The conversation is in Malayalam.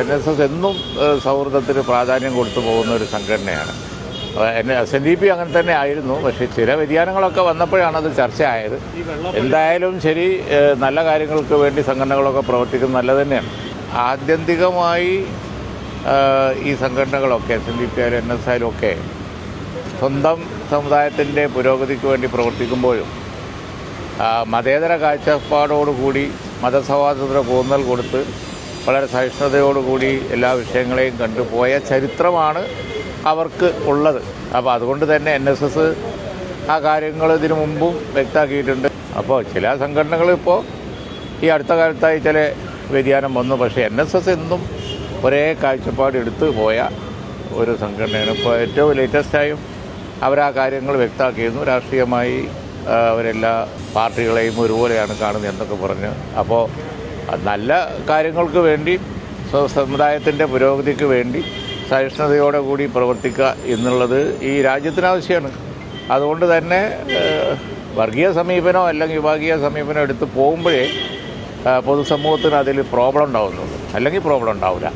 എൻ എസ് എസ് എന്നും സൗഹൃദത്തിന് പ്രാധാന്യം കൊടുത്തു പോകുന്ന ഒരു സംഘടനയാണ്. എസ് എൻ ഡി പി അങ്ങനെ തന്നെ ആയിരുന്നു പക്ഷേ ചില വ്യതിയാനങ്ങളൊക്കെ വന്നപ്പോഴാണ് അത് ചർച്ചയായത്. എന്തായാലും ശരി നല്ല കാര്യങ്ങൾക്ക് വേണ്ടി സംഘടനകളൊക്കെ പ്രവർത്തിക്കുന്നത് നല്ലത് തന്നെയാണ്. ആത്യന്തികമായി ഈ സംഘടനകളൊക്കെ എസ് എൻ ഡി പി ആയാലും എൻ എസ് ആയാലും ഒക്കെ സ്വന്തം സമുദായത്തിന്റെ പുരോഗതിക്ക് വേണ്ടി പ്രവർത്തിക്കുമ്പോഴും മതേതര കാഴ്ചപ്പാടോടുകൂടി മതസൗഹാർദ്ദത്തിന് ഊന്നൽ കൊടുത്ത് വളരെ സഹിഷ്ണുതയോടുകൂടി എല്ലാ വിഷയങ്ങളെയും കണ്ടുപോയ ചരിത്രമാണ് അവർക്ക് ഉള്ളത്. അപ്പോൾ അതുകൊണ്ട് തന്നെ എൻ എസ് എസ് ആ കാര്യങ്ങൾ ഇതിനു മുമ്പും വ്യക്തമാക്കിയിട്ടുണ്ട്. അപ്പോൾ ചില സംഘടനകൾ ഇപ്പോൾ ഈ അടുത്ത കാലത്തായി ചില വ്യതിയാനം വന്നു. പക്ഷേ എൻ എസ് എസ് എന്നും ഒരേ കാഴ്ചപ്പാട് എടുത്തു പോയ ഒരു സംഘടനയാണ്. ഇപ്പോൾ ഏറ്റവും ലേറ്റസ്റ്റായും അവരാ കാര്യങ്ങൾ വ്യക്തമാക്കിയിരുന്നു. രാഷ്ട്രീയമായി ആ, അവരെല്ലാ പാർട്ടികളെയും ഒരുപോലെയാണ് കാണുന്നത് എന്നൊക്കെ പറഞ്ഞ്. അപ്പോൾ നല്ല കാര്യങ്ങൾക്ക് വേണ്ടി സമുദായത്തിന്റെ പുരോഗതിക്ക് വേണ്ടി സഹിഷ്ണുതയോടെ കൂടി പ്രവർത്തിക്കുക എന്നുള്ളത് ഈ രാജ്യത്തിനാവശ്യമാണ് അതുകൊണ്ട് തന്നെ വർഗീയ സമീപനോ അല്ലെങ്കിൽ വിഭാഗീയ സമീപനോ എടുത്ത് പോകുമ്പോഴേ പൊതുസമൂഹത്തിന് അതിൽ പ്രോബ്ലം ഉണ്ടാവുന്നുള്ളൂ. അല്ലെങ്കിൽ പ്രോബ്ലം ഉണ്ടാവില്ല.